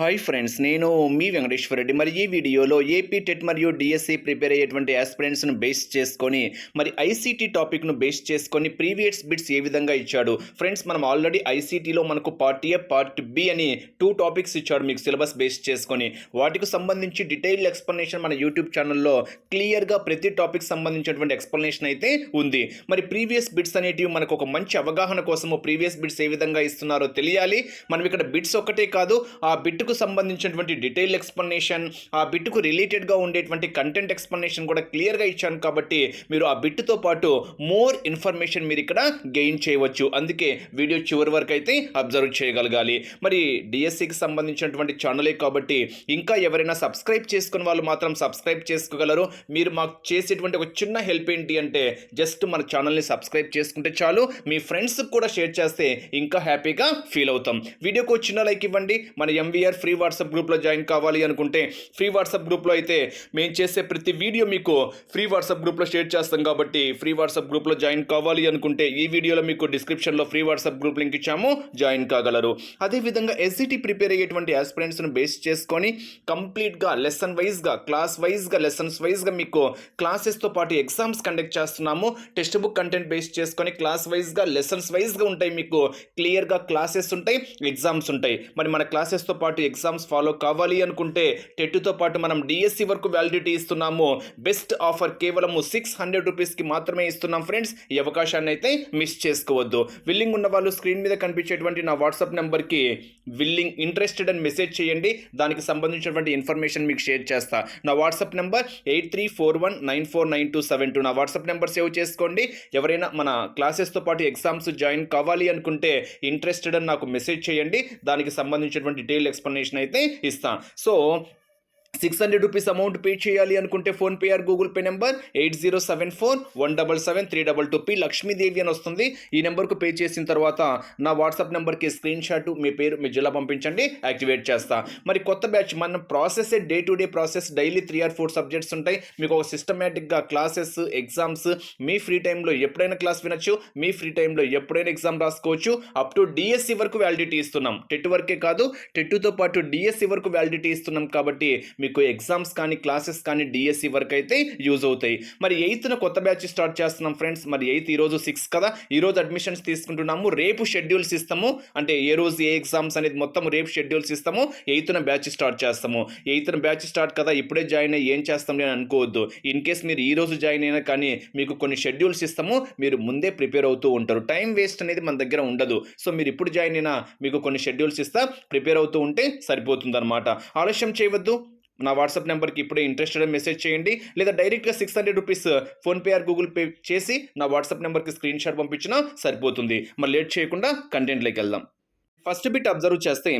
Hi friends నేను మీ వెంకటేశ్వర రెడ్డి. మరి ఈ వీడియోలో ఏపీ టెట్ మరియు డిఎస్సి ప్రిపేర్ అయ్యేటువంటి ఆస్పిరెంట్స్ను బేస్ చేసుకొని మరి ఐసీటీ టాపిక్ను బేస్ చేసుకొని ప్రీవియస్ బిట్స్ ఏ విధంగా ఇచ్చాడు? ఫ్రెండ్స్ మనం ఆల్రెడీ ఐసీటీలో మనకు పార్ట్ ఏ పార్ట్ బి అని టూ టాపిక్స్ ఇచ్చాడు మీకు సిలబస్ బేస్ చేసుకొని. వాటికి సంబంధించి డీటెయిల్ ఎక్స్ప్లెనేషన్ మన యూట్యూబ్ ఛానల్లో క్లియర్గా ప్రతి టాపిక్ సంబంధించినటువంటి ఎక్స్ప్లెనేషన్ అయితే ఉంది. మరి ప్రీవియస్ బిట్స్ అనేటివి మనకు ఒక మంచి అవగాహన కోసము ప్రీవియస్ బిట్స్ ఏ విధంగా ఇస్తున్నారో తెలియాలి. మనం ఇక్కడ బిట్స్ ఒకటే కాదు ఆ బిట్కు సంబంధించినటువంటి డీటెయిల్ ఎక్స్ప్లెనేషన్ ఆ బిట్కు రిలేటెడ్గా ఉండేటువంటి కంటెంట్ ఎక్స్ప్లెనేషన్ కూడా క్లియర్గా ఇచ్చాను కాబట్టి మీరు ఆ బిట్తో పాటు మోర్ ఇన్ఫర్మేషన్ మీరు ఇక్కడ గెయిన్ చేయవచ్చు. అందుకే వీడియో చివరి వరకు అయితే అబ్జర్వ్ చేయగలగాలి. మరి డిఎస్సికి సంబంధించినటువంటి ఛానలే కాబట్టి ఇంకా ఎవరైనా సబ్స్క్రైబ్ చేసుకున్న వాళ్ళు మాత్రం సబ్స్క్రైబ్ చేసుకోగలరు. మీరు మాకు చేసేటువంటి ఒక చిన్న హెల్ప్ ఏంటి అంటే జస్ట్ మన ఛానల్ని సబ్స్క్రైబ్ చేసుకుంటే చాలు. మీ ఫ్రెండ్స్కి కూడా షేర్ చేస్తే ఇంకా హ్యాపీగా ఫీల్ అవుతాం. వీడియోకి చిన్న లైక్ ఇవ్వండి. మన ఎంవీఆర్ ఫ్రీ వాట్సాప్ గ్రూప్లో జాయిన్ కావాలి అనుకుంటే ఫ్రీ వాట్సాప్ గ్రూప్లో అయితే మేము చేసే ప్రతి వీడియో మీకు ఫ్రీ వాట్సాప్ గ్రూప్లో షేర్ చేస్తాం కాబట్టి ఫ్రీ వాట్సాప్ గ్రూప్లో జాయిన్ కావాలి అనుకుంటే ఈ వీడియోలో మీకు డిస్క్రిప్షన్లో ఫ్రీ వాట్సాప్ గ్రూప్ లింక్ ఇచ్చాము జాయిన్ కాగలరు. అదేవిధంగా ఎస్సిటీ ప్రిపేర్ అయ్యేటువంటి ఆస్పిరెంట్స్ను బేస్ చేసుకొని కంప్లీట్గా లెసన్ వైజ్గా క్లాస్ వైజ్గా లెసన్స్ వైజ్గా మీకు క్లాసెస్తో పాటు ఎగ్జామ్స్ కండక్ట్ చేస్తున్నాము. టెక్స్ట్ బుక్ కంటెంట్ బేస్ చేసుకొని క్లాస్ వైజ్గా లెసన్స్ వైజ్గా ఉంటాయి మీకు. క్లియర్గా క్లాసెస్ ఉంటాయి ఎగ్జామ్స్ ఉంటాయి. మరి మన క్లాసెస్తో పాటు ఎగ్జామ్స్ ఫాలో కావాలి అనుకుంటే టెట్తో పాటు మనం డిఎస్సి వరకు వ్యాలిడిటీ ఇస్తున్నాము. బెస్ట్ ఆఫర్ కేవలము సిక్స్ హండ్రెడ్ రూపీస్కి మాత్రమే ఇస్తున్నాం ఫ్రెండ్స్. ఈ అవకాశాన్ని అయితే మిస్ చేసుకోవద్దు. విల్లింగ్ ఉన్న వాళ్ళు స్క్రీన్ మీద కనిపించేటువంటి నా వాట్సాప్ నెంబర్కి విల్లింగ్ ఇంట్రెస్టెడ్ అని మెసేజ్ చేయండి. దానికి సంబంధించినటువంటి ఇన్ఫర్మేషన్ మీకు షేర్ చేస్తా. నా WhatsApp number eight three four one nine four nine two seven two. నా వాట్సాప్ నెంబర్ సేవ్ చేసుకోండి. ఎవరైనా మన క్లాసెస్తో పాటు ఎగ్జామ్స్ జాయిన్ కావాలి అనుకుంటే ఇంట్రెస్టెడ్ అని నాకు మెసేజ్ చేయండి. దానికి సంబంధించినటువంటి డీటెయిల్ ఎక్స్ప్లెనేషన్ అయితే ఇస్తాను so six hundred rupees amount pay చేయాలి అనుకుంటే PhonePe or Google Pay number eight zero seven four one double seven three double two P Lakshmidevi అని వస్తుంది. ఈ నెంబర్కు పే చేసిన తర్వాత నా వాట్సాప్ నెంబర్కి స్క్రీన్ షాట్ మీ పేరు మీ జిల్లా పంపించండి యాక్టివేట్ చేస్తా. మరి కొత్త బ్యాచ్ మన process day to day process daily three or four subjects ఉంటాయి. మీకు ఒక సిస్టమేటిక్గా క్లాసెస్ ఎగ్జామ్స్ మీ ఫ్రీ టైంలో ఎప్పుడైనా క్లాస్ వినొచ్చు మీ ఫ్రీ టైంలో ఎప్పుడైనా ఎగ్జామ్ రాసుకోవచ్చు. అప్ టు డిఎస్సి వరకు వ్యాలిడిటీ ఇస్తున్నాం. టెట్ వరకే కాదు టెట్టుతో పాటు డిఎస్సి వరకు వ్యాలిడిటీ ఇస్తున్నాం కాబట్టి మీకు ఎగ్జామ్స్ కానీ క్లాసెస్ కానీ డిఎస్సి వరకు అయితే యూజ్ అవుతాయి. మరి ఎయిత్న కొత్త బ్యాచ్ స్టార్ట్ చేస్తున్నాం ఫ్రెండ్స్ మరి ఎయిత్ ఈరోజు సిక్స్ కదా? ఈరోజు అడ్మిషన్స్ తీసుకుంటున్నాము. రేపు షెడ్యూల్స్ ఇస్తాము. అంటే ఏ రోజు ఏ ఎగ్జామ్స్ అనేది మొత్తం రేపు షెడ్యూల్స్ ఇస్తాము. ఎయిత్న బ్యాచ్ స్టార్ట్ చేస్తాము. ఎయిత్న బ్యాచ్ స్టార్ట్ కదా? ఇప్పుడే జాయిన్ అయ్యి ఏం చేస్తాం అని అనుకోవద్దు. ఇన్ కేస్ మీరు ఈ రోజు జాయిన్ అయినా కానీ మీకు కొన్ని షెడ్యూల్స్ ఇస్తాము. మీరు ముందే ప్రిపేర్ అవుతూ ఉంటారు. టైం వేస్ట్ అనేది మన దగ్గర ఉండదు. సో మీరు ఇప్పుడు జాయిన్ అయినా మీకు కొన్ని షెడ్యూల్స్ ఇస్తా ప్రిపేర్ అవుతూ ఉంటే సరిపోతుందన్నమాట. ఆలస్యం చేయవద్దు. నా వాట్సాప్ నెంబర్కి ఇప్పుడే ఇంట్రెస్టెడ్ మెసేజ్ చేయండి. లేదా డైరెక్ట్గా six hundred rupees PhonePe or Google Pay చేసి నా వాట్సాప్ నెంబర్కి స్క్రీన్ షాట్ పంపించినా సరిపోతుంది. మరి లేట్ చేయకుండా కంటెంట్లోకి వెళ్దాం. ఫస్ట్ బిట్ అబ్జర్వ్ చేస్తే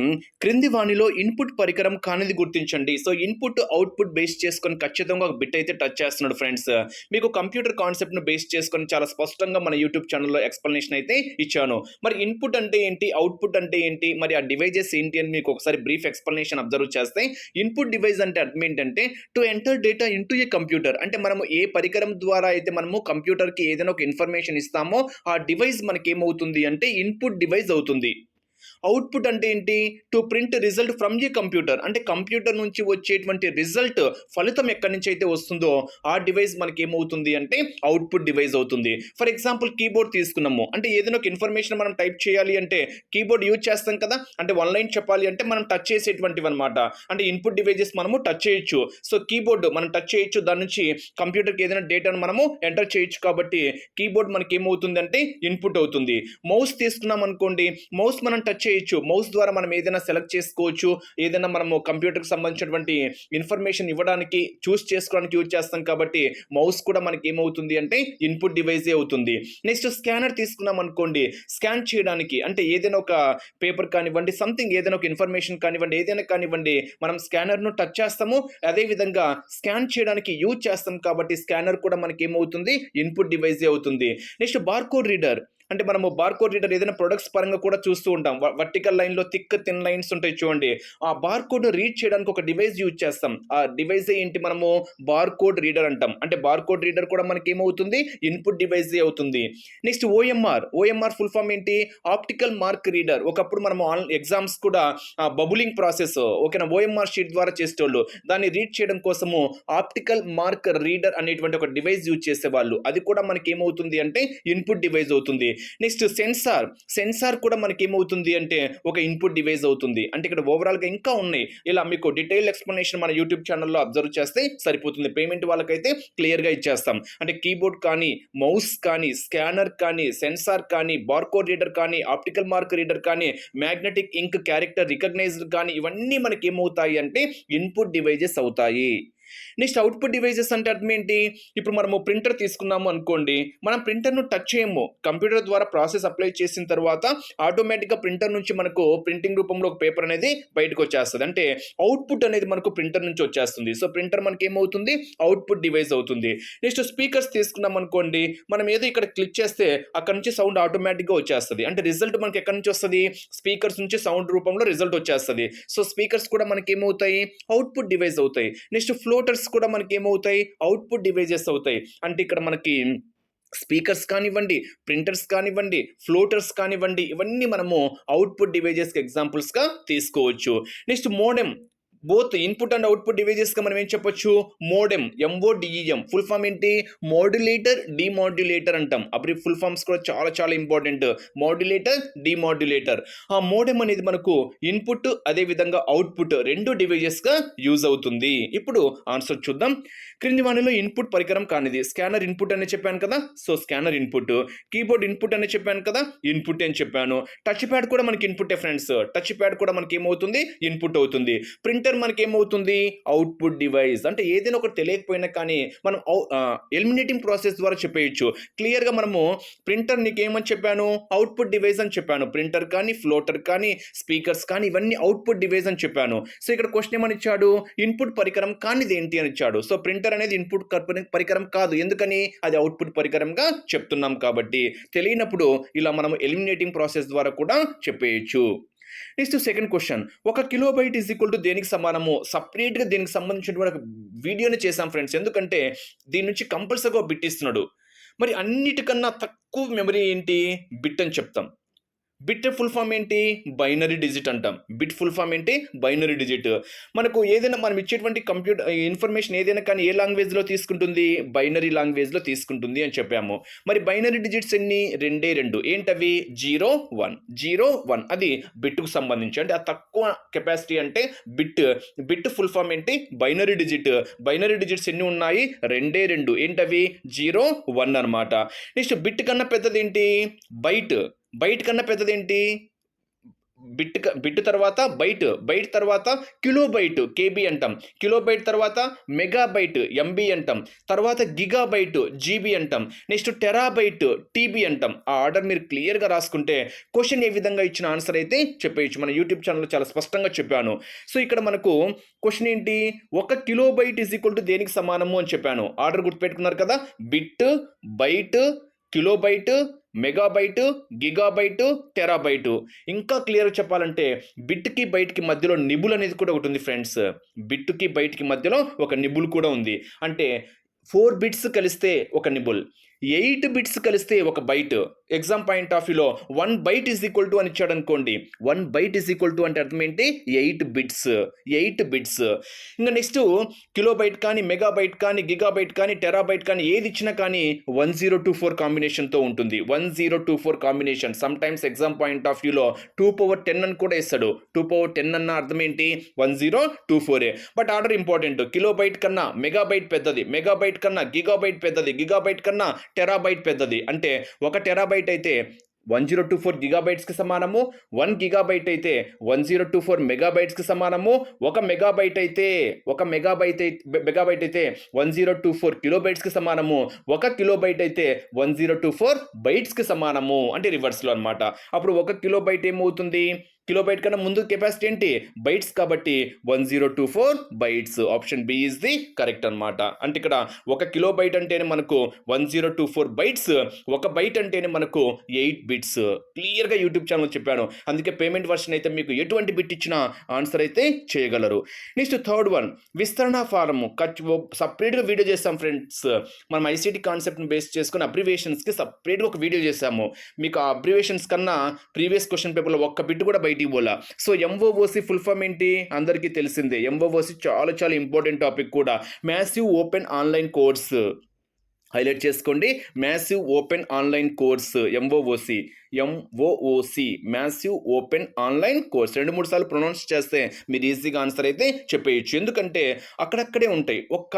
క్రింది వాణిలో ఇన్పుట్ పరికరం కానిది గుర్తించండి. సో ఇన్పుట్ అవుట్పుట్ బేస్ చేసుకొని ఖచ్చితంగా ఒక బిట్ అయితే టచ్ చేస్తున్నాడు ఫ్రెండ్స్. మీకు కంప్యూటర్ కాన్సెప్ట్ను బేస్ చేసుకొని చాలా స్పష్టంగా మన యూట్యూబ్ ఛానల్లో ఎక్స్ప్లెనేషన్ అయితే ఇచ్చాను. మరి ఇన్పుట్ అంటే ఏంటి? అవుట్పుట్ అంటే ఏంటి? మరి ఆ డివైజెస్ ఏంటి అని మీకు ఒకసారి బ్రీఫ్ ఎక్స్ప్లెనేషన్ అబ్జర్వ్ చేస్తే ఇన్పుట్ డివైస్ అంటే అర్థం ఏంటంటే to enter data into a computer అంటే మనము ఏ పరికరం ద్వారా అయితే మనము కంప్యూటర్కి ఏదైనా ఒక ఇన్ఫర్మేషన్ ఇస్తామో ఆ డివైస్ మనకి ఏమవుతుంది అంటే ఇన్పుట్ డివైస్ అవుతుంది. అవుట్పుట్ అంటే ఏంటి? To print result from a computer అంటే కంప్యూటర్ నుంచి వచ్చేటువంటి రిజల్ట్ ఫలితం ఎక్కడి నుంచి అయితే వస్తుందో ఆ డివైస్ మనకి ఏమవుతుంది అంటే అవుట్పుట్ డివైస్ అవుతుంది. ఫర్ ఎగ్జాంపుల్ కీబోర్డ్ తీసుకున్నాము. అంటే ఏదైనా ఒక ఇన్ఫర్మేషన్ మనం టైప్ చేయాలి అంటే కీబోర్డ్ యూజ్ చేస్తాం కదా? అంటే వన్ లైన్ చెప్పాలి అంటే మనం టచ్ చేసేటువంటివి అనమాట అంటే ఇన్పుట్ డివైజెస్ మనము టచ్ చేయొచ్చు. సో కీబోర్డ్ మనం టచ్ చేయొచ్చు. దాని నుంచి కంప్యూటర్కి ఏదైనా డేటాను మనము ఎంటర్ చేయొచ్చు కాబట్టి కీబోర్డ్ మనకి ఏమవుతుంది అంటే ఇన్పుట్ అవుతుంది. మౌస్ తీసుకున్నాం అనుకోండి మౌస్ మనం టచ్ టచ్ చేయొచ్చు. మౌస్ ద్వారా మనం ఏదైనా సెలెక్ట్ చేసుకోవచ్చు. ఏదైనా మనము కంప్యూటర్కి సంబంధించినటువంటి ఇన్ఫర్మేషన్ ఇవ్వడానికి చూస్ చేసుకోవడానికి యూజ్ చేస్తాం కాబట్టి మౌస్ కూడా మనకి ఏమవుతుంది అంటే ఇన్పుట్ డివైజే అవుతుంది. నెక్స్ట్ స్కానర్ తీసుకున్నాం అనుకోండి. స్కాన్ చేయడానికి అంటే ఏదైనా ఒక పేపర్ కానివ్వండి సంథింగ్ ఏదైనా ఒక ఇన్ఫర్మేషన్ కానివ్వండి ఏదైనా కానివ్వండి మనం స్కానర్ను టచ్ చేస్తాము. అదేవిధంగా స్కాన్ చేయడానికి యూజ్ చేస్తాం కాబట్టి స్కానర్ కూడా మనకి ఏమవుతుంది? ఇన్పుట్ డివైజే అవుతుంది. Next barcode reader. అంటే మనము బార్కోడ్ రీడర్ ఏదైనా ప్రొడక్ట్స్ పరంగా కూడా చూస్తూ ఉంటాం. వర్టికల్ లైన్లో థిక్ థిన్ లైన్స్ ఉంటాయి చూడండి. ఆ బార్కోడ్ రీడ్ చేయడానికి ఒక డివైస్ యూజ్ చేస్తాం. ఆ డివైస్ ఏంటి మనము? బార్కోడ్ రీడర్ అంటాం. అంటే బార్కోడ్ రీడర్ కూడా మనకి ఏమవుతుంది? ఇన్పుట్ డివైస్ అవుతుంది. Next OMR OMR full form ఏంటి? ఆప్టికల్ మార్క్ రీడర్ ఒకప్పుడు మనం ఆన్ ఎగ్జామ్స్ కూడా బబులింగ్ ప్రాసెస్ ఓకేనా? ఓఎంఆర్ షీట్ ద్వారా చేసేటోళ్ళు. దాన్ని రీడ్ చేయడం కోసము ఆప్టికల్ మార్క్ రీడర్ అనేటువంటి ఒక డివైస్ యూజ్ చేసేవాళ్ళు. అది కూడా మనకి ఏమవుతుంది అంటే ఇన్పుట్ డివైస్ అవుతుంది. Next sensor. సెన్సార్ కూడా మనకి ఏమవుతుంది అంటే ఒక ఇన్పుట్ డివైస్ అవుతుంది. అంటే ఇక్కడ ఓవరాల్గా ఇంకా ఉన్నాయి. ఇలా మీకు డీటెయిల్ ఎక్స్ప్లెనేషన్ మన యూట్యూబ్ ఛానల్లో అబ్జర్వ్ చేస్తే సరిపోతుంది. పేమెంట్ వాళ్ళకైతే క్లియర్గా ఇచ్చేస్తాం. అంటే కీబోర్డ్ కానీ మౌస్ కానీ స్కానర్ కానీ సెన్సార్ కానీ బార్కోడ్ రీడర్ కానీ ఆప్టికల్ మార్క్ రీడర్ కానీ మ్యాగ్నెటిక్ ఇంక్ క్యారెక్టర్ రికగ్నైజ్డ్ కానీ ఇవన్నీ మనకి ఏమవుతాయి అంటే ఇన్పుట్ డివైజెస్ అవుతాయి. నెక్స్ట్ అవుట్పుట్ డివైజెస్ అంటే అర్థం ఏంటి? ఇప్పుడు మనము ప్రింటర్ తీసుకున్నాము అనుకోండి. మనం ప్రింటర్ను టచ్ చేయము. కంప్యూటర్ ద్వారా ప్రాసెస్ అప్లై చేసిన తర్వాత ఆటోమేటిక్గా ప్రింటర్ నుంచి మనకు ప్రింటింగ్ రూపంలో ఒక పేపర్ అనేది బయటకు వచ్చేస్తుంది. అంటే అవుట్పుట్ అనేది మనకు ప్రింటర్ నుంచి వచ్చేస్తుంది. సో ప్రింటర్ మనకి ఏమవుతుంది? అవుట్పుట్ డివైస్ అవుతుంది. నెక్స్ట్ స్పీకర్స్ తీసుకున్నాం అనుకోండి. మనం ఏదో ఇక్కడ క్లిక్ చేస్తే అక్కడ నుంచి సౌండ్ ఆటోమేటిక్గా వచ్చేస్తుంది. అంటే రిజల్ట్ మనకి ఎక్కడి నుంచి వస్తుంది? స్పీకర్స్ నుంచి సౌండ్ రూపంలో రిజల్ట్ వచ్చేస్తుంది. సో స్పీకర్స్ కూడా మనకి ఏమవుతాయి? అవుట్పుట్ డివైస్ అవుతాయి. నెక్స్ట్ ఫ్లో ఫ్లోటర్స్ కూడా మనకి ఏమవుతాయి అవుట్పుట్ డివైజెస్ అవుతాయి. అంటే ఇక్కడ మనకి స్పీకర్స్ కానివ్వండి ప్రింటర్స్ కానివ్వండి ఫ్లోటర్స్ కానివ్వండి ఇవన్నీ మనము అవుట్పుట్ డివైజెస్కి ఎగ్జాంపుల్స్గా తీసుకోవచ్చు. Next modem both input and output డివైజెస్గా మనం ఏం చెప్పొచ్చు? మోడెమ్ ఎంఓడిఈఎం ఫుల్ ఫామ్ ఏంటి? మోడ్యులేటర్ డిమాడ్యులేటర్ అంటాం. అప్పుడు ఫుల్ ఫామ్స్ కూడా చాలా చాలా ఇంపార్టెంట్ మోడ్యులేటర్ డిమాడ్యులేటర్ ఆ మోడెమ్ అనేది మనకు ఇన్పుట్ అదేవిధంగా అవుట్పుట్ రెండు డివైజెస్గా యూజ్ అవుతుంది. ఇప్పుడు ఆన్సర్ చూద్దాం. క్రింది వాణిలో ఇన్పుట్ పరికరం కానిది. స్కానర్ ఇన్పుట్ అని చెప్పాను కదా? So scanner input keyboard input అని చెప్పాను కదా? ఇన్పుట్ అని చెప్పాను. టచ్ ప్యాడ్ కూడా మనకి ఇన్పుట్ ఫ్రెండ్స్ టచ్ ప్యాడ్ కూడా మనకి ఏమవుతుంది? ఇన్పుట్ అవుతుంది. ప్రింటర్ మనకి ఏమవుతుంది అవుట్పుట్ డివైస్. అంటే ఏదైనా ఒకటి తెలియకపోయినా కానీ మనం ఎలిమినేటింగ్ ప్రాసెస్ ద్వారా చెప్పేయచ్చు. క్లియర్గా మనము ప్రింటర్ నీకు ఏమని చెప్పాను? అవుట్పుట్ డివైస్ అని చెప్పాను. ప్రింటర్ కానీ ఫ్లోటర్ కానీ స్పీకర్స్ కానీ ఇవన్నీ అవుట్పుట్ డివైస్ అని చెప్పాను. సో ఇక్కడ క్వశ్చన్ ఏమని ఇచ్చాడు? ఇన్పుట్ పరికరం కానిది ఏంటి అని ఇచ్చాడు. సో ప్రింటర్ అనేది ఇన్పుట్ పరికరం కాదు. ఎందుకని? అది అవుట్పుట్ పరికరంగా చెప్తున్నాం కాబట్టి. తెలియనప్పుడు ఇలా మనం ఎలిమినేటింగ్ ప్రాసెస్ ద్వారా కూడా చెప్పేయచ్చు. Next second question. ఒక kilo byte is equal to దేనికి సమానము? సపరేట్గా దీనికి సంబంధించినటువంటి ఒక వీడియోని చేశాం ఫ్రెండ్స్. ఎందుకంటే దీని నుంచి కంపల్సరీగా బిట్ ఇస్తున్నాడు. మరి అన్నిటికన్నా తక్కువ మెమరీ ఏంటి? బిట్ అని చెప్తాం. బిట్ ఫుల్ ఫామ్ ఏంటి? బైనరీ డిజిట్ అంటాం. బిట్ ఫుల్ ఫామ్ ఏంటి? Binary digit. మనకు ఏదైనా మనం ఇచ్చేటువంటి కంప్యూటర్ ఇన్ఫర్మేషన్ ఏదైనా కానీ ఏ లాంగ్వేజ్లో తీసుకుంటుంది? బైనరీ లాంగ్వేజ్లో తీసుకుంటుంది అని చెప్పాము. మరి బైనరీ డిజిట్స్ ఎన్ని? రెండే రెండు. ఏంటవి? Zero one. Zero one. అది బిట్కు సంబంధించి. అంటే ఆ తక్కువ కెపాసిటీ అంటే బిట్. బిట్ ఫుల్ ఫామ్ ఏంటి? Binary digit. బైనరీ డిజిట్స్ ఎన్ని ఉన్నాయి? రెండే రెండు. ఏంటవి? జీరో వన్ అనమాట నెక్స్ట్ బిట్ కన్నా పెద్దది ఏంటి? బైట్. బైట్ కన్నా పెద్దదేంటి? బిట్ క- బిట్ తర్వాత బైట్ బైట్ తర్వాత కిలో బైట్ కేబీ అంటాం. కిలో బైట్ తర్వాత మెగా బైట్ ఎంబీ అంటాం. తర్వాత గిగా బైట్ జీబీ అంటాం. నెక్స్ట్ టెరాబైట్ టీబీ అంటాం. ఆ ఆర్డర్ మీరు క్లియర్గా రాసుకుంటే క్వశ్చన్ ఏ విధంగా ఇచ్చిన ఆన్సర్ అయితే చెప్పేయచ్చు. మన యూట్యూబ్ ఛానల్లో చాలా స్పష్టంగా చెప్పాను. సో ఇక్కడ మనకు క్వశ్చన్ ఏంటి? ఒక kilo byte is equal to దేనికి సమానము అని చెప్పాను. ఆర్డర్ గుర్తుపెట్టుకున్నారు కదా? Bit byte kilobyte megabyte gigabyte terabyte. ఇంకా క్లియర్గా చెప్పాలంటే బిట్కి బైట్కి మధ్యలో నిబుల్ అనేది కూడా ఒకటి ఉంది ఫ్రెండ్స్. బిట్కి బైట్కి మధ్యలో ఒక నిబుల్ కూడా ఉంది. అంటే ఫోర్ బిట్స్ కలిస్తే ఒక నిబుల్. ఎయిట్ బిట్స్ కలిస్తే ఒక బైట్. ఎగ్జామ్ పాయింట్ ఆఫ్ వ్యూలో one byte is equal to అని ఇచ్చాడు అనుకోండి. One byte is equal to అంటే అర్థం ఏంటి? ఎయిట్ బిట్స్ ఎయిట్ బిట్స్ ఇంకా నెక్స్ట్ కిలో బైట్ కానీ మెగా బైట్ కానీ గిగా బైట్ కానీ టెరాబైట్ కానీ ఏది ఇచ్చినా కానీ వన్ జీరో టూ ఫోర్ కాంబినేషన్తో ఉంటుంది. One zero two four combination some times exam point of వ్యూలో టూ పవర్ టెన్ అని కూడా ఇస్తాడు. టూ పవర్ టెన్ అన్న అర్థం ఏంటి? One zero two ఫోరే but order important kilo byte కన్నా మెగా బైట్ పెద్దది. మెగా బైట్ కన్నా గిగా బైట్ పెద్దది. గిగా బైట్ కన్నా టెరాబైట్ పెద్దది. అంటే ఒక టెరాబైట్ అయితే వన్ జీరో టూ ఫోర్ గిగాబైట్స్కి సమానము వన్ గిగాబైట్ అయితే వన్ జీరో టూ ఫోర్ మెగాబైట్స్కి సమానము ఒక మెగాబైట్ అయితే ఒక మెగాబైట్ అయితే మెగాబైట్ అయితే వన్ జీరో టూ ఫోర్ కిలోబైట్స్కి సమానము ఒక కిలోబైట్ అయితే వన్ జీరో టూ ఫోర్ బైట్స్కి సమానము అంటే రివర్స్లో అనమాట అప్పుడు ఒక కిలోబైట్ ఏమవుతుంది? కిలోబైట్ కన్నా ముందు కెపాసిటీ ఏంటి? బైట్స్ కాబట్టి one zero two four bytes. Option B is the correct అనమాట అంటే ఇక్కడ ఒక కిలోబైట్ అంటేనే మనకు one zero two four bytes ఒక బైట్ అంటేనే మనకు ఎయిట్ బిట్స్. క్లియర్గా యూట్యూబ్ ఛానల్ చెప్పాను. అందుకే పేమెంట్ వర్షన్ అయితే మీకు ఎటువంటి బిట్ ఇచ్చినా ఆన్సర్ అయితే చేయగలరు. నెక్స్ట్ థర్డ్ వన్ విస్తరణ ఫారము. ఖర్చు సపరేట్గా వీడియో చేస్తాం ఫ్రెండ్స్. మనం ఐసీటీ కాన్సెప్ట్ని బేస్ చేసుకుని అబ్రివేషన్స్కి సపరేట్గా ఒక వీడియో చేసాము. మీకు ఆ అబ్రివేషన్స్ కన్నా ప్రీవియస్ క్వశ్చన్ పేపర్లో ఒక్క బిట్ కూడా బయట పోలా సో ఎంఓఓసి ఫుల్ ఫామ్ ఏంటి? అందరికీ తెలిసిందే. ఎంఓఓసి చాలా చాలా ఇంపార్టెంట్ టాపిక్ కూడా. Massive open online course highlight చేసుకోండి. Massive open online course MOOC MOOC massive open online course రెండు మూడు సార్లు ప్రొనౌన్స్ చేస్తే మీరు ఈజీగా ఆన్సర్ అయితే చెప్పేయచ్చు. ఎందుకంటే అక్కడక్కడే ఉంటాయి. ఒక్క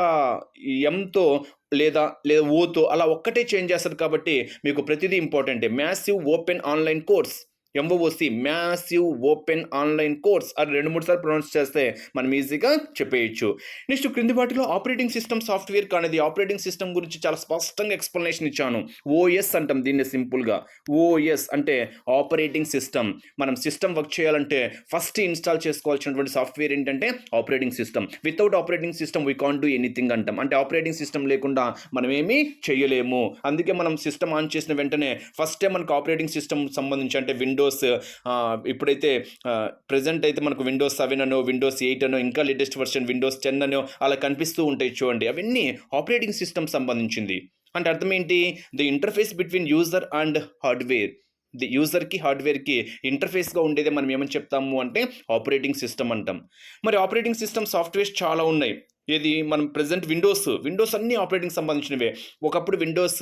ఎంతో లేదా లేదా ఓతో అలా ఒక్కటే చేంజ్ చేస్తారు కాబట్టి మీకు ప్రతిదీ ఇంపార్టెంటే massive open online course MOOC massive open online course అది రెండు మూడు సార్లు ప్రొనౌన్స్ చేస్తే మనం ఈజీగా చెప్పేయచ్చు. నెక్స్ట్ క్రింది వాటిలో ఆపరేటింగ్ సిస్టమ్ సాఫ్ట్వేర్ కానిది ఆపరేటింగ్ సిస్టమ్ గురించి చాలా స్పష్టంగా ఎక్స్ప్లెనేషన్ ఇచ్చాను. ఓఎస్ అంటాం దీన్ని సింపుల్గా ఓఎస్ అంటే ఆపరేటింగ్ సిస్టమ్ మనం సిస్టమ్ వర్క్ చేయాలంటే ఫస్ట్ ఇన్స్టాల్ చేసుకోవాల్సినటువంటి సాఫ్ట్వేర్ ఏంటంటే operating system without operating system we can't do anything అంటాం. అంటే ఆపరేటింగ్ సిస్టమ్ లేకుండా మనం ఏమీ చేయలేము. అందుకే మనం సిస్టమ్ ఆన్ చేసిన వెంటనే ఫస్టే మనకు ఆపరేటింగ్ సిస్టమ్ సంబంధించి అంటే విండో విండోస్ uh, ఇప్పుడైతే uh, ప్రజెంట్ అయితే మనకు విండోస్ సెవెన్ అనో విండోస్ ఎయిట్ అనో ఇంకా లేటెస్ట్ వర్షన్ విండోస్ టెన్ అనో అలా కనిపిస్తూ ఉంటాయి చూడండి. అవన్నీ ఆపరేటింగ్ సిస్టమ్ సంబంధించింది. అంటే అర్థం ఏంటి? The interface between user and hardware the యూజర్కి హార్డ్వేర్కి ఇంటర్ఫేస్గా ఉండేదే మనం ఏమని చెప్తాము అంటే ఆపరేటింగ్ సిస్టమ్ అంటాం. మరి ఆపరేటింగ్ సిస్టమ్ సాఫ్ట్వేర్స్ చాలా ఉన్నాయి. ఏది? మనం ప్రజెంట్ విండోస్ విండోస్ అన్ని ఆపరేటింగ్ సంబంధించినవే. ఒకప్పుడు విండోస్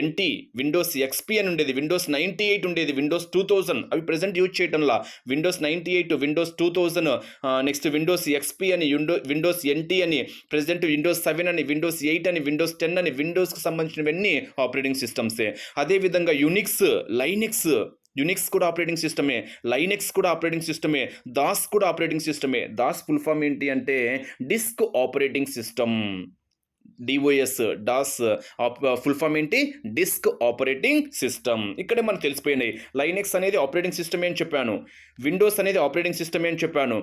ఎన్టీ విండోస్ ఎక్స్పీ అని ఉండేది విండోస్ నైంటీ ఎయిట్ ఉండేది విండోస్ టూ థౌజండ్ అవి present use చేయటంలా. Windows ninety eight Windows two thousand next Windows XP అని విండో విండోస్ ఎన్టీ అని ప్రజెంట్ విండోస్ సెవెన్ అని విండోస్ ఎయిట్ అని విండోస్ టెన్ అని విండోస్కి సంబంధించినవన్నీ ఆపరేటింగ్ సిస్టమ్సే అదేవిధంగా యునిక్స్ లైనిక్స్ యునిక్స్ కూడా ఆపరేటింగ్ సిస్టమే లైనెక్స్ కూడా ఆపరేటింగ్ సిస్టమే దాస్ కూడా ఆపరేటింగ్ సిస్టమే దాస్ ఫుల్ ఫామ్ ఏంటి అంటే disk operating system DOS DOS full form ఏంటి? డిస్క్ ఆపరేటింగ్ సిస్టమ్ ఇక్కడే మనకు తెలిసిపోయినాయి లైనెక్స్ అనేది ఆపరేటింగ్ సిస్టమే అని చెప్పాను. విండోస్ అనేది ఆపరేటింగ్ సిస్టమే అని చెప్పాను.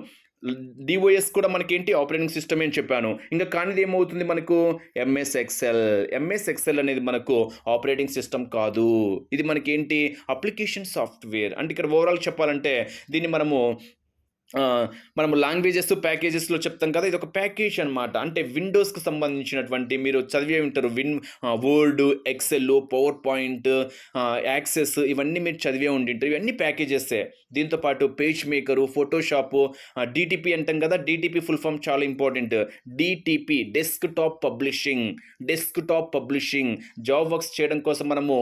డిఓఎస్ కూడా మనకేంటి? ఆపరేటింగ్ సిస్టమ్ అని చెప్పాను. ఇంకా కానిది ఏమవుతుంది మనకు? ఎంఎస్ ఎక్సెల్ ఎంఎస్ ఎక్సెల్ అనేది మనకు ఆపరేటింగ్ సిస్టమ్ కాదు. ఇది మనకేంటి? అప్లికేషన్ సాఫ్ట్వేర్ అంటే ఇక్కడ ఓవరాల్ చెప్పాలంటే దీన్ని మనము మనము లాంగ్వేజెస్ ప్యాకేజెస్లో చెప్తాం కదా ఇది ఒక ప్యాకేజ్ అనమాట అంటే విండోస్కి సంబంధించినటువంటి మీరు చదివే ఉంటారు win word excel power point access ఇవన్నీ మీరు చదివే ఉండింటారు. ఇవన్నీ ప్యాకేజెసే. దీంతో పాటు పేజ్ మేకరు ఫోటోషాప్ డిటిపి అంటాం కదా డిటిపి ఫుల్ ఫామ్ చాలా important. DTP desktop publishing desktop publishing. Job works చేయడం కోసం మనము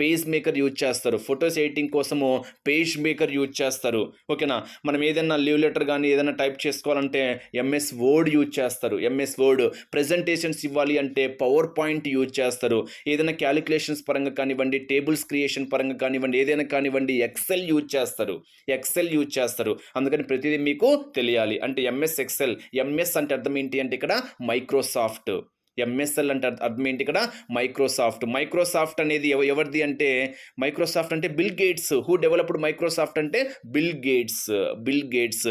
పేజ్ మేకర్ యూజ్ చేస్తారు. ఫొటోస్ ఎడిటింగ్ కోసము పేజ్ మేకర్ యూజ్ చేస్తారు. ఓకేనా? మనం ఏదైనా లీవ్ లెటర్ కానీ ఏదైనా టైప్ చేసుకోవాలంటే ఎంఎస్ వర్డ్ యూజ్ చేస్తారు. ఎంఎస్ వర్డ్ ప్రజెంటేషన్స్ ఇవ్వాలి అంటే పవర్ పాయింట్ యూజ్ చేస్తారు. ఏదైనా క్యాలిక్యులేషన్స్ పరంగా కానివ్వండి టేబుల్స్ క్రియేషన్ పరంగా కానివ్వండి ఏదైనా కానివ్వండి ఎక్సెల్ యూజ్ చేస్తారు. ఎక్సెల్ యూజ్ చేస్తారు. అందుకని ప్రతిదీ మీకు తెలియాలి. అంటే ఎంఎస్ ఎక్సెల్ ఎంఎస్ అంటే అర్థం ఏంటి అంటే ఇక్కడ మైక్రోసాఫ్ట్ ఎంఎస్ఎల్ అంటే అర్థం ఏంటి ఇక్కడ? మైక్రోసాఫ్ట్ మైక్రోసాఫ్ట్ అనేది ఎవరిది అంటే మైక్రోసాఫ్ట్ అంటే Bill Gates who developed Microsoft అంటే Bill Gates Bill Gates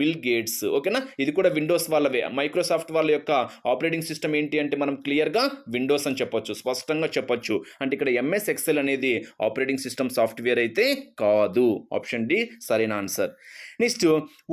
Bill Gates ఓకేనా ఇది కూడా విండోస్ వాళ్ళవే. మైక్రోసాఫ్ట్ వాళ్ళ యొక్క ఆపరేటింగ్ సిస్టమ్ ఏంటి అంటే మనం క్లియర్గా విండోస్ అని చెప్పొచ్చు. స్పష్టంగా చెప్పొచ్చు. అంటే ఇక్కడ ఎంఎస్ ఎక్సెల్ అనేది ఆపరేటింగ్ సిస్టమ్ సాఫ్ట్వేర్ అయితే కాదు. ఆప్షన్ డి సరైన answer next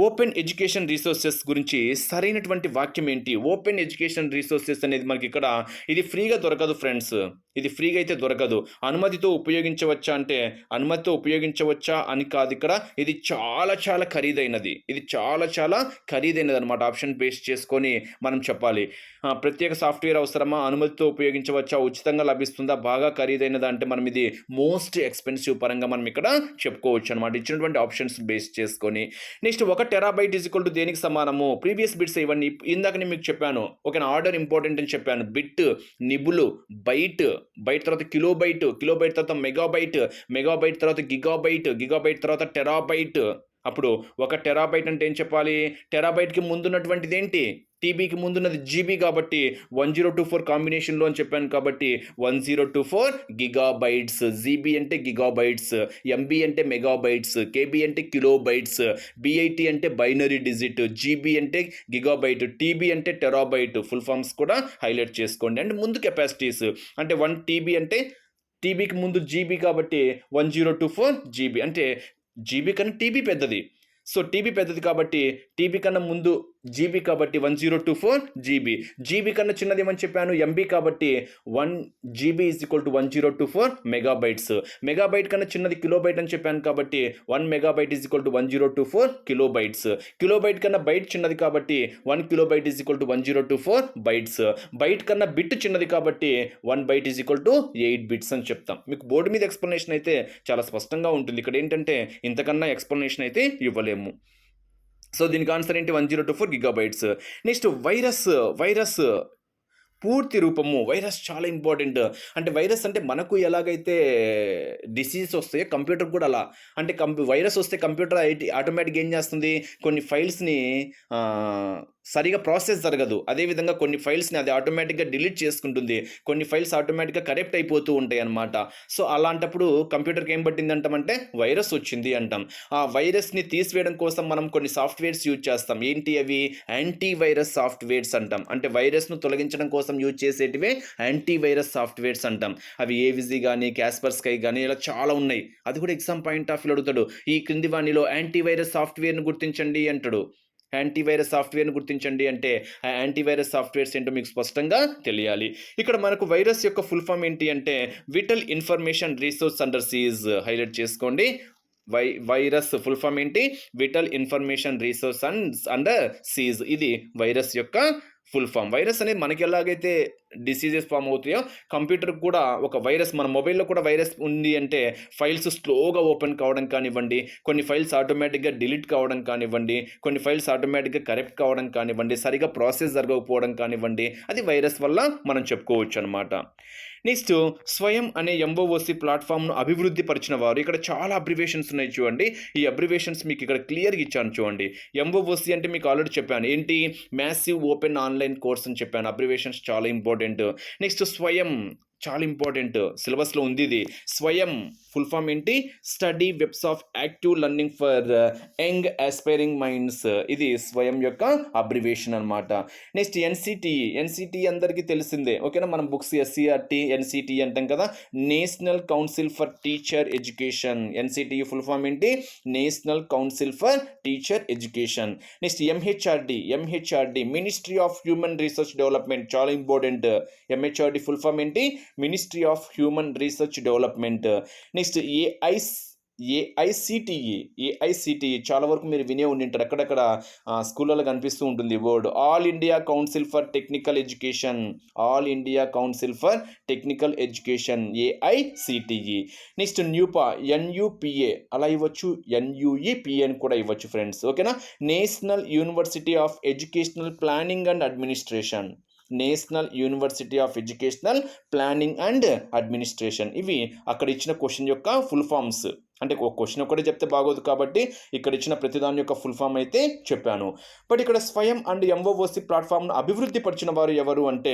open education resources గురించి సరైనటువంటి వాక్యం ఏంటి? ఓపెన్ ఎడ్యుకేషన్ రీసోర్సెస్ అనేది మనకి ఇక్కడ ఇది ఫ్రీగా దొరకదు ఫ్రెండ్స్. ఇది ఫ్రీగా అయితే దొరకదు. అనుమతితో ఉపయోగించవచ్చా అంటే అనుమతితో ఉపయోగించవచ్చా అని కాదు ఇక్కడ. ఇది చాలా చాలా ఖరీదైనది. ఇది చాలా చాలా ఖరీదైనది అనమాట ఆప్షన్ బేస్ చేసుకొని మనం చెప్పాలి. ప్రత్యేక సాఫ్ట్వేర్ అవసరమా? అనుమతితో ఉపయోగించవచ్చా? ఉచితంగా లభిస్తుందా? బాగా ఖరీదైనదా అంటే మనం ఇది మోస్ట్ ఎక్స్పెన్సివ్ పరంగా మనం ఇక్కడ చెప్పుకోవచ్చు అనమాట ఇచ్చినటువంటి ఆప్షన్స్ బేస్ చేసుకొని. నెక్స్ట్ ఒక టెరాబైట్ ఈజ్ ఈక్వల్ టు దేనికి సమానము? ప్రీవియస్ బిట్స్ ఇవన్నీ ఇందాక నేను మీకు చెప్పాను. ఒక ఆర్డర్ ఇంపార్టెంట్ అని చెప్పాను బిట్ నిబులు బైట్ బైట్ తర్వాత కిలో బైట్ కిలో బైట్ తర్వాత మెగాబైట్ మెగాబైట్ తర్వాత గిగాబైట్ గిగాబైట్ తర్వాత టెరాబైట్. అప్పుడు ఒక టెరాబైట్ అంటే ఏం చెప్పాలి? టెరాబైట్కి ముందున్నటువంటిది ఏంటి టీబీకి ముందున్నది జీబీ కాబట్టి వన్ జీరో టూ ఫోర్ కాంబినేషన్లో అని చెప్పాను కాబట్టి one zero two four gigabytes. GB అంటే గిగాబైట్స్ ఎంబీ అంటే మెగాబైట్స్ కేబీ అంటే కిలోబైట్స్ బీఐటీ అంటే బైనరీ డిజిట్ జీబీ అంటే గిగాబైట్ టీబీ అంటే టెరాబైట్. ఫుల్ ఫామ్స్ కూడా హైలైట్ చేసుకోండి. అండ్ ముందు కెపాసిటీస్ అంటే వన్ టీబీ అంటే టీబీకి ముందు జీబీ కాబట్టి one zero two four GB. అంటే జీబీ కన్నా టీబీ పెద్దది. సో టీబీ పెద్దది కాబట్టి టీబీ కన్నా ముందు జీబీ కాబట్టి one zero two four GB. GB కన్నా చిన్నది ఏమని చెప్పాను ఎంబీ కాబట్టి one GB is equal to one zero two four megabytes megabyte కన్నా చిన్నది కిలోబైట్ అని చెప్పాను కాబట్టి one megabyte is equal to one zero two four kilobytes kilobyte కన్నా బైట్ చిన్నది కాబట్టి one kilobyte is equal to one zero two four bytes byte కన్నా bit చిన్నది కాబట్టి one byte is equal to eight bits అని చెప్తాం. మీకు board మీద ఎక్స్ప్లెనేషన్ అయితే చాలా స్పష్టంగా ఉంటుంది. ఇక్కడ ఏంటంటే ఇంతకన్నా ఎక్స్ప్లెనేషన్ అయితే ఇవ్వలేదు. ఇవ్వలేము సో దీనికి ఆన్సర్ ఏంటి? One zero two four gigabytes. Next virus virus పూర్తి రూపము వైరస్ చాలా ఇంపార్టెంట్. అంటే వైరస్ అంటే మనకు ఎలాగైతే డిసీజ్ వస్తాయో కంప్యూటర్ కూడా అలా. అంటే కంప్యూ వైరస్ వస్తే కంప్యూటర్ ఐటీ ఆటోమేటిక్గా ఏం చేస్తుంది? కొన్ని ఫైల్స్ని సరిగా ప్రాసెస్ జరగదు. అదేవిధంగా కొన్ని ఫైల్స్ని అది ఆటోమేటిక్గా డిలీట్ చేసుకుంటుంది. కొన్ని ఫైల్స్ ఆటోమేటిక్గా కరెక్ట్ అయిపోతూ ఉంటాయి అన్నమాట సో అలాంటప్పుడు కంప్యూటర్కి ఏం పట్టింది అంటామంటే వైరస్ వచ్చింది అంటాం. ఆ వైరస్ని తీసివేయడం కోసం మనం కొన్ని సాఫ్ట్వేర్స్ యూజ్ చేస్తాం. ఏంటి అవి? యాంటీ వైరస్ సాఫ్ట్వేర్స్ అంటాం. అంటే వైరస్ను తొలగించడం కోసం యూజ్ చేసేటివే యాంటీ వైరస్ సాఫ్ట్వేర్స్ అంటాం. అవి ఏవిజీ కానీ క్యాస్పర్ స్కై కానీ ఇలా చాలా ఉన్నాయి. అది కూడా ఎగ్జామ్ పాయింట్ ఆఫ్ వ్యూ అడుగుతాడు. ఈ క్రింది వాణిలో యాంటీ వైరస్ సాఫ్ట్వేర్ను గుర్తించండి అంటాడు. యాంటీవైరస్ సాఫ్ట్వేర్ని గుర్తించండి అంటే ఆ యాంటీవైరస్ సాఫ్ట్వేర్స్ ఏంటో మీకు స్పష్టంగా తెలియాలి. ఇక్కడ మనకు వైరస్ యొక్క ఫుల్ ఫామ్ ఏంటి అంటే vital information resource under siege highlight చేసుకోండి. వై వైరస్ ఫుల్ ఫామ్ ఏంటి? Vital information resource and under siege. ఇది వైరస్ యొక్క ఫుల్ ఫామ్. వైరస్ అనేది మనకి ఎలాగైతే డిసీజెస్ ఫామ్ అవుతాయో కంప్యూటర్ కూడా ఒక వైరస్ మన మొబైల్లో కూడా వైరస్ ఉంది అంటే ఫైల్స్ స్లోగా ఓపెన్ కావడం కానివ్వండి కొన్ని ఫైల్స్ ఆటోమేటిక్గా డిలీట్ కావడం కానివ్వండి కొన్ని ఫైల్స్ ఆటోమేటిక్గా కరెక్ట్ కావడం కానివ్వండి సరిగా ప్రాసెస్ జరగకపోవడం కానివ్వండి అది వైరస్ వల్ల మనం చెప్పుకోవచ్చు అనమాట నెక్స్ట్ స్వయం అనే ఎంఓఓసి ప్లాట్ఫామ్ను అభివృద్ధి పరిచిన వారు ఇక్కడ చాలా అబ్రివేషన్స్ ఉన్నాయి చూడండి. ఈ అబ్రివేషన్స్ మీకు ఇక్కడ క్లియర్గా ఇచ్చాను చూడండి. ఎంఓఓసి అంటే మీకు ఆల్రెడీ చెప్పాను. ఏంటి? మ్యాసివ్ ఓపెన్ ఆన్లైన్ కోర్స్ అని చెప్పాను. అబ్రివేషన్స్ చాలా ఇంపార్టెంట్ నెక్స్ట్ స్వయం చాలా ఇంపార్టెంట్ సిలబస్లో ఉంది ఇది. స్వయం ఫుల్ ఫామ్ ఏంటి? Study webs of active learning for young aspiring minds. ఇది స్వయం యొక్క అబ్రివేషన్ అనమాట నెక్స్ట్ ఎన్సిటిఈ ఎన్సిటి అందరికీ తెలిసిందే. ఓకేనా? మనం బుక్స్ ఎస్సీఆర్టీ ఎన్సిటి అంటాం కదా? National council for teacher education. NCT full form ఏంటి? National council for teacher education. Next MHRD. MHRD. Ministry of human research development. చాలా ఇంపార్టెంట్. ఎంహెచ్ఆర్డి ఫుల్ ఫామ్ ఏంటి? Ministry of human research development next AI AICTE AICTE చాలా వరకు మీరు వినే ఉండింటారు. అక్కడక్కడ స్కూళ్ళలో కనిపిస్తూ ఉంటుంది word. All India council for technical education all India council for technical education AICTE next NUEPA NUPA అలా ఇవ్వచ్చు ఎన్యుఈపిఏ అని కూడా ఇవ్వచ్చు ఫ్రెండ్స్ ఓకేనా national university of educational planning and administration national university of educational planning and administration. ఇవి అక్కడ ఇచ్చిన question యొక్క ఫుల్ ఫామ్స్. అంటే ఒక క్వశ్చన్ ఒకటే చెప్తే బాగోదు కాబట్టి ఇక్కడ ఇచ్చిన ప్రతిదాని యొక్క ఫుల్ ఫామ్ అయితే చెప్పాను. బట్ ఇక్కడ స్వయం అండ్ ఎంఓఓసి ప్లాట్ఫామ్ను అభివృద్ధి పరిచిన వారు ఎవరు అంటే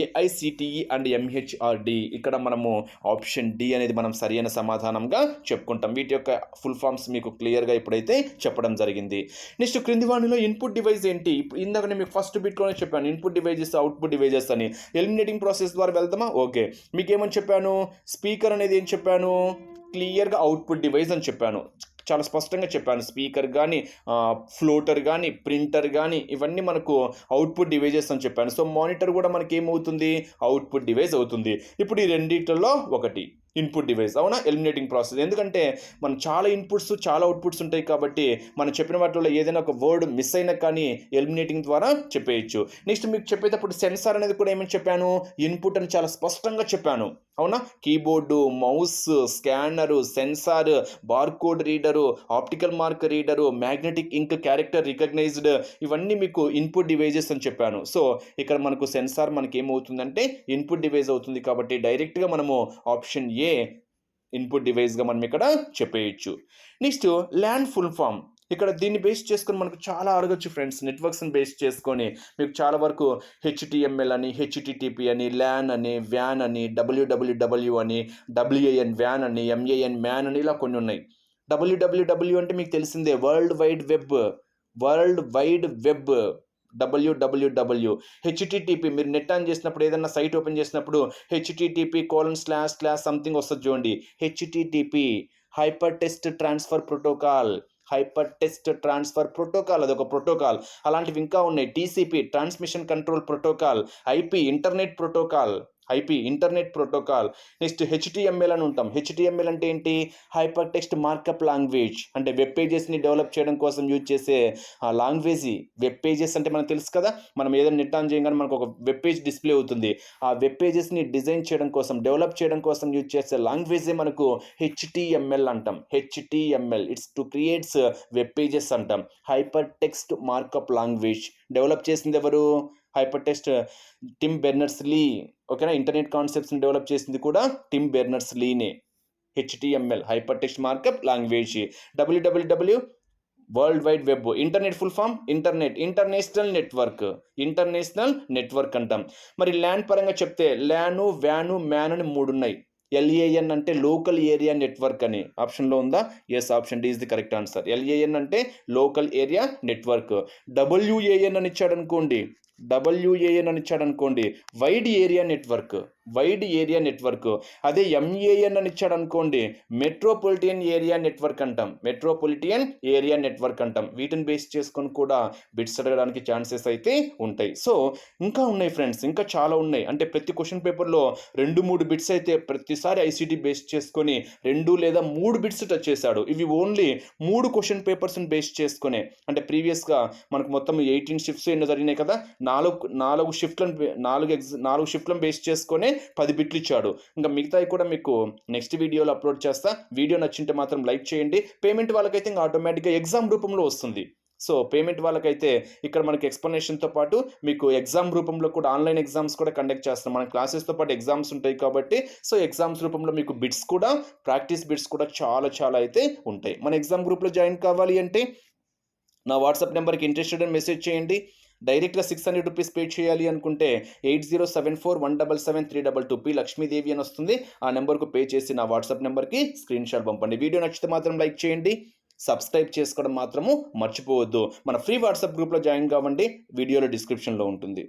ఏఐసిటిఈ అండ్ ఎంహెచ్ఆర్డి ఇక్కడ మనము ఆప్షన్ డి అనేది మనం సరైన సమాధానంగా చెప్పుకుంటాం. వీటి యొక్క ఫుల్ ఫామ్స్ మీకు క్లియర్గా ఇప్పుడైతే చెప్పడం జరిగింది. నెక్స్ట్ క్రింది వాణిలో ఇన్పుట్ డివైస్ ఏంటి? ఇందాక నేను మీకు ఫస్ట్ బిట్లోనే చెప్పాను. ఇన్పుట్ డివైజెస్ అవుట్పుట్ డివైజెస్ అని. ఎలిమినేటింగ్ ప్రాసెస్ ద్వారా వెళ్తామా ఓకే మీకు ఏమని చెప్పాను? స్పీకర్ అనేది ఏం చెప్పాను? క్లియర్గా అవుట్పుట్ డివైస్ అని చెప్పాను. చాలా స్పష్టంగా చెప్పాను. స్పీకర్ కానీ ఫ్లోటర్ కానీ ప్రింటర్ కానీ ఇవన్నీ మనకు అవుట్పుట్ డివైజెస్ అని చెప్పాను. సో మానిటర్ కూడా మనకి ఏమవుతుంది అవుట్పుట్ డివైస్ అవుతుంది. ఇప్పుడు ఈ రెండిట్లలో ఒకటి ఇన్పుట్ డివైస్ అవునా? Eliminating process. ఎందుకంటే మనం చాలా ఇన్పుట్స్ చాలా అవుట్పుట్స్ ఉంటాయి కాబట్టి మనం చెప్పిన వాటిలో ఏదైనా ఒక వర్డ్ మిస్ అయినా కానీ ఎలిమినేటింగ్ ద్వారా చెప్పేయచ్చు. నెక్స్ట్ మీకు చెప్పేటప్పుడు సెన్సార్ అనేది కూడా ఏమని చెప్పాను? ఇన్పుట్ అని చాలా స్పష్టంగా చెప్పాను. అవునా? Keyboard mouse scanner sensor barcode reader optical mark reader magnetic ink character recognized ఇవన్నీ మీకు ఇన్పుట్ డివైజెస్ అని చెప్పాను. సో ఇక్కడ మనకు సెన్సార్ మనకి ఏమవుతుందంటే ఇన్పుట్ డివైజ్ అవుతుంది కాబట్టి డైరెక్ట్గా మనము ఆప్షన్ ఏ ఇన్పుట్ డివైస్గా మనం ఇక్కడ చెప్పేయచ్చు. Next land full form. ఇక్కడ దీన్ని బేస్ చేసుకొని మనకు చాలా అడగచ్చు ఫ్రెండ్స్. నెట్వర్క్స్ని బేస్ చేసుకొని మీకు చాలా వరకు హెచ్టిఎంఎల్ అని హెచ్టిటిపి అని ల్యాన్ అని వ్యాన్ అని డబ్ల్యూడబ్ల్యూడబ్ల్యూ అని డబ్ల్యూఏఎన్ వ్యాన్ అని ఎంఏఎన్ మ్యాన్ అని ఇలా కొన్ని ఉన్నాయి. డబ్ల్యూడబ్ల్యూడబ్ల్యూ అంటే మీకు తెలిసిందే world wide web world wide web WWW HTTP మీరు నెట్ ఆన్ చేసినప్పుడు ఏదైనా సైట్ ఓపెన్ చేసినప్పుడు HTTP colon slash slash something వస్తుంది చూడండి. HTTP hyper text transfer protocol hyper text transfer protocol అదొక ప్రోటోకాల్. అలాంటివి ఇంకా ఉన్నాయి. TCP transmission control protocol IP internet protocol. IP internet protocol. Next HTML అని ఉంటాం. హెచ్టిఎంఎల్ అంటే ఏంటి? Hyper text markup language. అంటే వెబ్ పేజెస్ని డెవలప్ చేయడం కోసం యూజ్ చేసే ఆ లాంగ్వేజ్. వెబ్ పేజెస్ అంటే మనకు తెలుసు కదా? మనం ఏదైనా నెట్ ఆన్ చేయగానే మనకు ఒక వెబ్ పేజ్ డిస్ప్లే అవుతుంది. ఆ వెబ్ పేజెస్ని డిజైన్ చేయడం కోసం డెవలప్ చేయడం కోసం యూజ్ చేసే లాంగ్వేజే మనకు హెచ్టిఎంఎల్ అంటాం. HTML. It's to creates web pages అంటాం. Hyper text markup language. Develop చేసింది ఎవరు? Hyper text Tim Berners Lee. ఓకేనా? ఇంటర్నెట్ కాన్సెప్ట్స్ని డెవలప్ చేసింది కూడా Tim Berners లీనే HTML hyper text markup language WWW world wide web. Internet full form? Internet. International network. International network అంటాం. మరి land పరంగా చెప్తే ల్యాను వ్యాను మ్యాన్ అని మూడు ఉన్నాయి ఎల్ఏఎన్ అంటే లోకల్ ఏరియా నెట్వర్క్ అని. ఆప్షన్లో ఉందా? Yes option D is the correct answer. LAN అంటే లోకల్ ఏరియా నెట్వర్క్. డబ్ల్యూఏఎన్ అని ఇచ్చాడు అనుకోండి డబ్ల్యూఏఎన్ అని ఇచ్చాడు అనుకోండి wide area network. Wide area network. అదే ఎంఏఎన్ అని ఇచ్చాడు అనుకోండి మెట్రోపాలిటియన్ ఏరియా నెట్వర్క్ అంటాం. మెట్రోపాలిటియన్ ఏరియా నెట్వర్క్ అంటాం. వీటిని బేస్ చేసుకొని కూడా బిట్స్ అడగడానికి ఛాన్సెస్ అయితే ఉంటాయి. సో ఇంకా ఉన్నాయి ఫ్రెండ్స్ ఇంకా చాలా ఉన్నాయి. అంటే ప్రతి క్వశ్చన్ పేపర్లో రెండు మూడు బిట్స్ అయితే ప్రతిసారి ఐసీటీ బేస్ చేసుకొని రెండు లేదా మూడు బిట్స్ టచ్ చేశాడు. ఇవి ఓన్లీ మూడు క్వశ్చన్ పేపర్స్ని బేస్ చేసుకునే. అంటే ప్రీవియస్గా మనకు మొత్తం ఎయిటీన్ షిఫ్ట్స్ ఎన్నో జరిగినాయి కదా? నాలుగు నాలుగు షిఫ్ట్లను నాలుగు ఎగ్జ నాలుగు షిఫ్ట్లను బేస్ చేసుకొని పది బిట్లు ఇచ్చాడు. ఇంకా మిగతాయి కూడా మీకు నెక్స్ట్ వీడియోలో అప్లోడ్ చేస్తా. వీడియో నచ్చింటే మాత్రం లైక్ చేయండి. పేమెంట్ వాళ్ళకైతే ఇంకా ఆటోమేటిక్గా ఎగ్జామ్ రూపంలో వస్తుంది. సో పేమెంట్ వాళ్ళకైతే ఇక్కడ మనకి ఎక్స్ప్లెనేషన్తో పాటు మీకు ఎగ్జామ్ రూపంలో కూడా ఆన్లైన్ ఎగ్జామ్స్ కూడా కండక్ట్ చేస్తాం మన క్లాసెస్తో పాటు ఎగ్జామ్స్ ఉంటాయి కాబట్టి సో ఎగ్జామ్స్ రూపంలో మీకు బిట్స్ కూడా ప్రాక్టీస్ బిట్స్ కూడా చాలా చాలా అయితే ఉంటాయి. మన ఎగ్జామ్ గ్రూప్లో జాయిన్ కావాలి అంటే నా వాట్సాప్ నెంబర్కి ఇంట్రెస్టెడ్ అని మెసేజ్ చేయండి. డైరెక్ట్గా సిక్స్ హండ్రెడ్ రూపీస్ పే చేయాలి అనుకుంటే eight zero seven four one double seven three double two P Lakshmidevi అని వస్తుంది. ఆ నెంబర్కు పే చేసి నా వాట్సాప్ నెంబర్కి స్క్రీన్ షాట్ పంపండి. వీడియో నచ్చితే మాత్రం లైక్ చేయండి. సబ్స్క్రైబ్ చేసుకోవడం మాత్రము మర్చిపోవద్దు. మన ఫ్రీ వాట్సాప్ గ్రూప్లో జాయిన్ కావండి. వీడియోలో డిస్క్రిప్షన్లో ఉంటుంది.